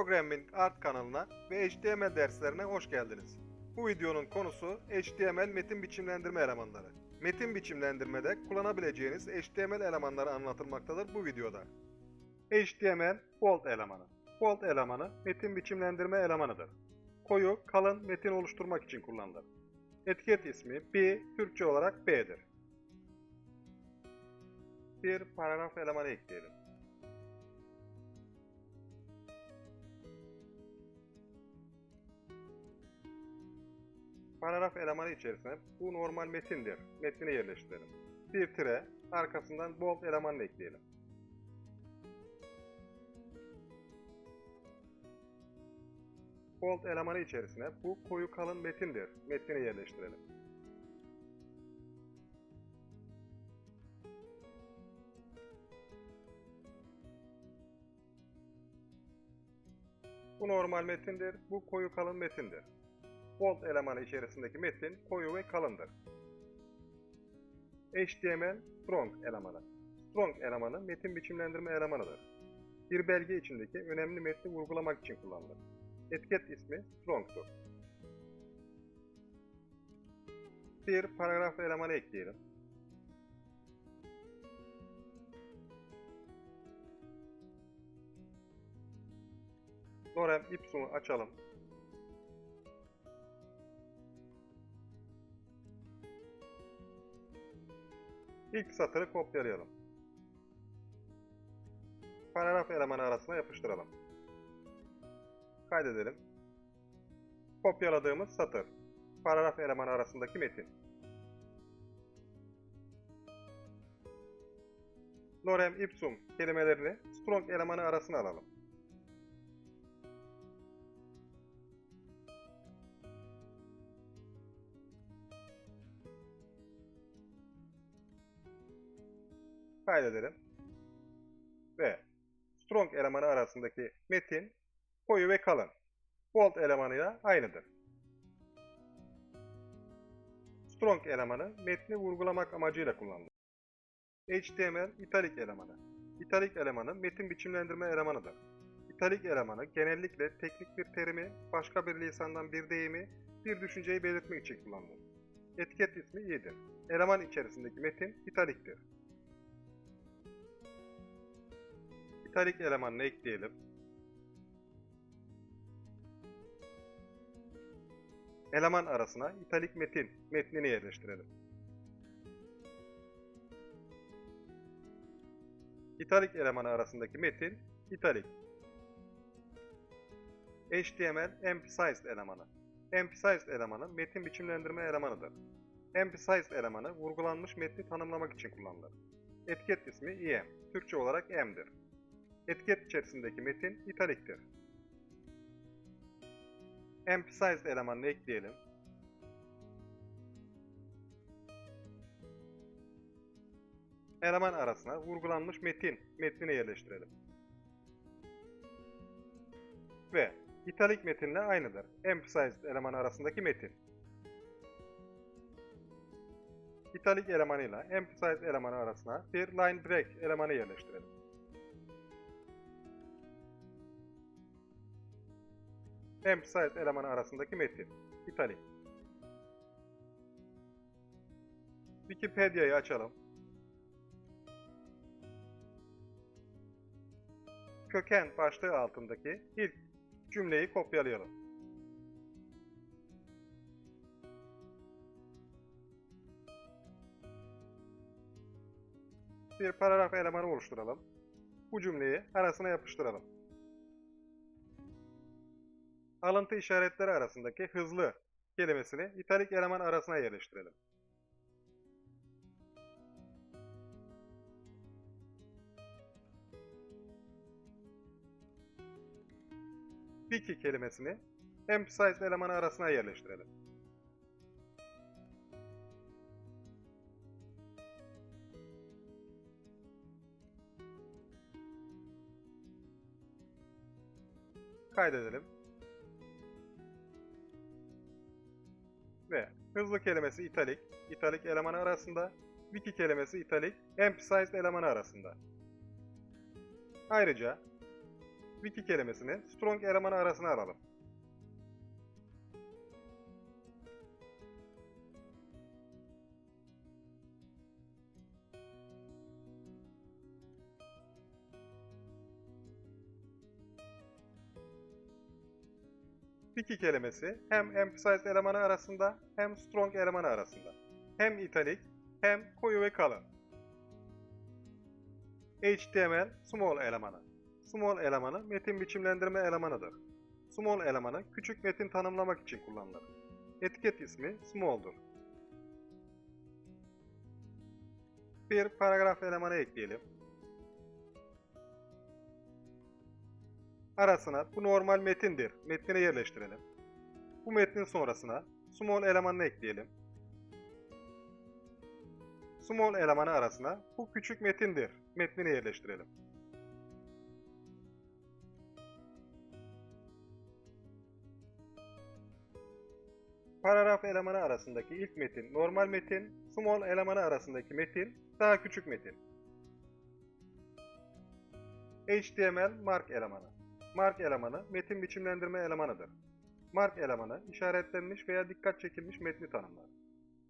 Programming Art kanalına ve HTML derslerine hoş geldiniz. Bu videonun konusu HTML metin biçimlendirme elemanları. Metin biçimlendirmede kullanabileceğiniz HTML elemanları anlatılmaktadır bu videoda. HTML bold elemanı. Bold elemanı metin biçimlendirme elemanıdır. Koyu, kalın metin oluşturmak için kullanılır. Etiket ismi B, Türkçe olarak B'dir. Bir paragraf elemanı ekleyelim. Paragraf elemanı içerisine bu normal metindir. Metnini yerleştirelim. Bir tire, arkasından bold elemanını ekleyelim. Bold elemanı içerisine bu koyu kalın metindir. Metnini yerleştirelim. Bu normal metindir, bu koyu kalın metindir. Bold elemanı içerisindeki metin koyu ve kalındır. HTML strong elemanı. Strong elemanı metin biçimlendirme elemanıdır. Bir belge içindeki önemli metni vurgulamak için kullanılır. Etiket ismi strong'tur. Bir paragraf elemanı ekleyelim. Lorem ipsum'u açalım. İlk satırı kopyalayalım. Paragraf elemanı arasına yapıştıralım. Kaydedelim. Kopyaladığımız satır. Paragraf elemanı arasındaki metin. Lorem ipsum kelimelerini strong elemanı arasına alalım. Kaydedelim. Ve strong elemanı arasındaki metin koyu ve kalın. Bold elemanıyla aynıdır. Strong elemanı metni vurgulamak amacıyla kullanılır. HTML italik elemanı. İtalik elemanı metin biçimlendirme elemanıdır. İtalik elemanı genellikle teknik bir terimi, başka bir lisandan bir deyimi, bir düşünceyi belirtmek için kullanılır. Etiket ismi i'dir. Eleman içerisindeki metin italiktir. İtalik elemanını ekleyelim. Eleman arasına italik metin metnini yerleştirelim. İtalik elemanı arasındaki metin italik. HTML emphasized elemanı. Emphasized elemanı metin biçimlendirme elemanıdır. Emphasized elemanı vurgulanmış metni tanımlamak için kullanılır. Etiket ismi em, Türkçe olarak m'dir. Etiket içerisindeki metin italiktir. Emphasized elemanını ekleyelim. Eleman arasına vurgulanmış metin metnini yerleştirelim. Ve italik metinle aynıdır. Emphasized eleman arasındaki metin. İtalik elemanıyla emphasized elemanı arasına bir line break elemanı yerleştirelim. Emphasized elemanı arasındaki metin. İtalik. Wikipedia'yı açalım. Köken başlığı altındaki ilk cümleyi kopyalayalım. Bir paragraf elemanı oluşturalım. Bu cümleyi arasına yapıştıralım. Alıntı işaretleri arasındaki hızlı kelimesini italik eleman arasına yerleştirelim. Wiki kelimesini emphasized elemanı arasına yerleştirelim. Kaydedelim. Hızlı kelimesi italik, italik elemanı arasında, wiki kelimesi italik, emphasized elemanı arasında. Ayrıca wiki kelimesini strong elemanı arasına alalım. Wiki kelimesi hem emphasized elemanı arasında hem strong elemanı arasında. Hem italik hem koyu ve kalın. HTML small elemanı. Small elemanı metin biçimlendirme elemanıdır. Small elemanı küçük metin tanımlamak için kullanılır. Etiket ismi small'dur. Bir paragraf elemanı ekleyelim. Arasına bu normal metindir. Metnini yerleştirelim. Bu metnin sonrasına small elemanını ekleyelim. Small elemanı arasına bu küçük metindir. Metnini yerleştirelim. Paragraf elemanı arasındaki ilk metin normal metin, small elemanı arasındaki metin daha küçük metin. HTML mark elemanı. Mark elemanı metin biçimlendirme elemanıdır. Mark elemanı işaretlenmiş veya dikkat çekilmiş metni tanımlar.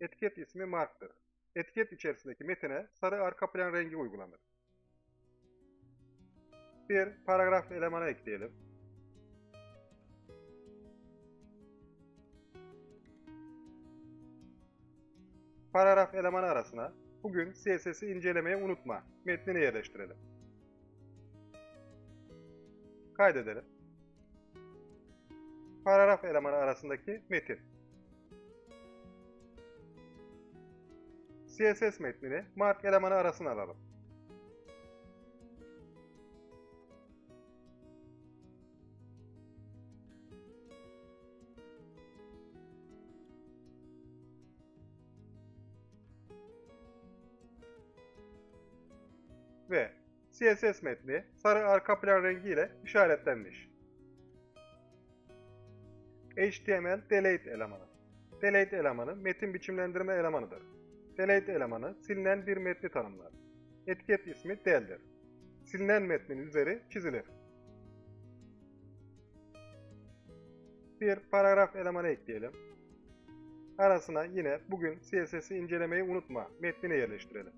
Etiket ismi marktır. Etiket içerisindeki metine sarı arka plan rengi uygulanır. Bir paragraf elemanı ekleyelim. Paragraf elemanı arasına bugün CSS'i incelemeyi unutma metnini yerleştirelim. Kaydedelim. Paragraf elemanı arasındaki metin. CSS metnini mark elemanı arasına alalım. CSS metni sarı arka plan rengi ile işaretlenmiş. HTML delete elemanı. Delete elemanı metin biçimlendirme elemanıdır. Delete elemanı silinen bir metni tanımlar. Etiket ismi del'dir. Silinen metnin üzeri çizilir. Bir paragraf elemanı ekleyelim. Arasına yine bugün CSS'i incelemeyi unutma metnini yerleştirelim.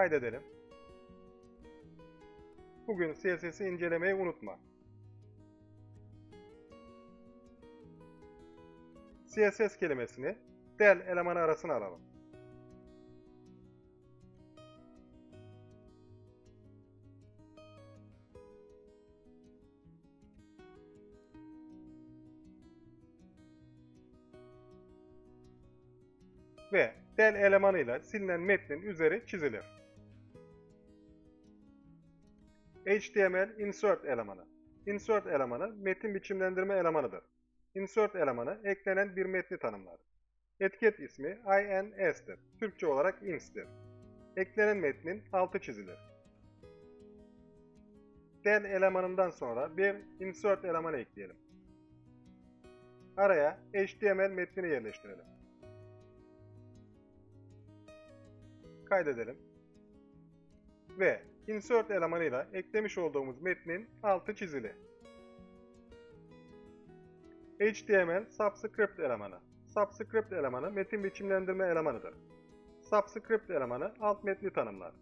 Kaydedelim. Bugün CSS'i incelemeyi unutma. CSS kelimesini del elemanı arasına alalım. Ve del elemanıyla silinen metnin üzeri çizilir. HTML insert elemanı. Insert elemanı metin biçimlendirme elemanıdır. Insert elemanı eklenen bir metni tanımlar. Etiket ismi INS'tir. Türkçe olarak ins'tir. Eklenen metnin altı çizilir. Del elemanından sonra bir insert elemanı ekleyelim. Araya HTML metnini yerleştirelim. Kaydedelim. Ve insert elemanıyla eklemiş olduğumuz metnin altı çizili. HTML subscript elemanı. Subscript elemanı metin biçimlendirme elemanıdır. Subscript elemanı alt metni tanımlar.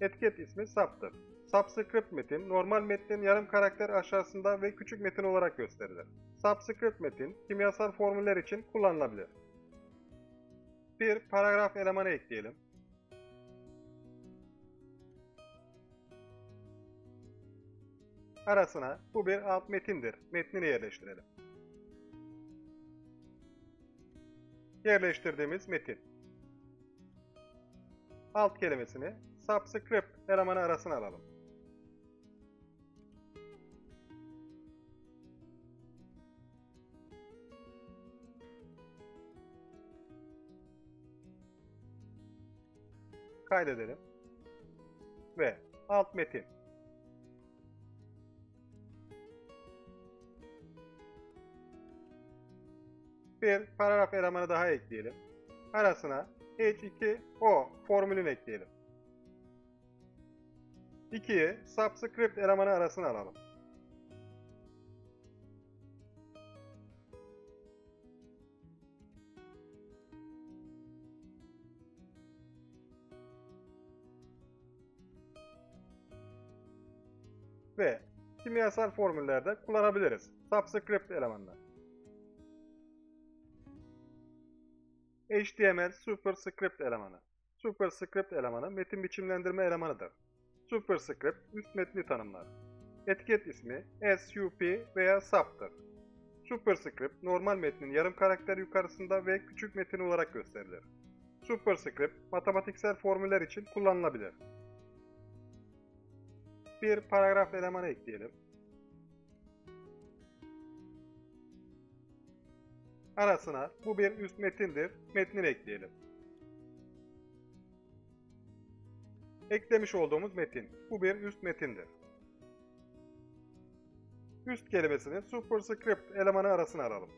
Etiket ismi sub'tır. Subscript metin normal metnin yarım karakter aşağısında ve küçük metin olarak gösterilir. Subscript metin kimyasal formüller için kullanılabilir. Bir paragraf elemanı ekleyelim. Arasına bu bir alt metindir. Metnini yerleştirelim. Yerleştirdiğimiz metin. Alt kelimesini subscript elemanı arasına alalım. Kaydedelim. Ve alt metin. Bir paragraf elemanı daha ekleyelim. Arasına H2O formülünü ekleyelim. 2'yi subscript elemanı arasına alalım. Ve kimyasal formüllerde kullanabiliriz. Subscript elemanlar. HTML superscript elemanı. Superscript elemanı metin biçimlendirme elemanıdır. Superscript üst metni tanımlar. Etiket ismi SUP veya sub'tır. Superscript normal metnin yarım karakter yukarısında ve küçük metin olarak gösterilir. Superscript matematiksel formüller için kullanılabilir. Bir paragraf elemanı ekleyelim. Arasına bu bir üst metindir, metnini ekleyelim. Eklemiş olduğumuz metin. Bu bir üst metindir. Üst kelimesini superscript elemanı arasına alalım.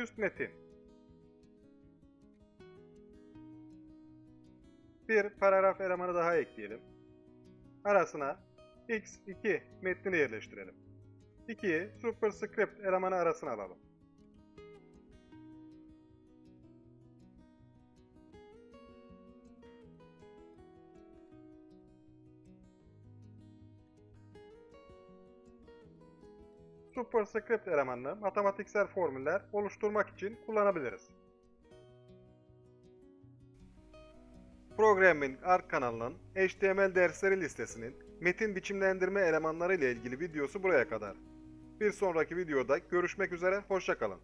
Üst metin. Bir paragraf elemanı daha ekleyelim. Arasına x2 metnini yerleştirelim. 2'yi superscript elemanı arasına alalım. Superscript elemanını matematiksel formüller oluşturmak için kullanabiliriz. Programming Arc kanalının HTML dersleri listesinin metin biçimlendirme elemanları ile ilgili videosu buraya kadar. Bir sonraki videoda görüşmek üzere, hoşçakalın.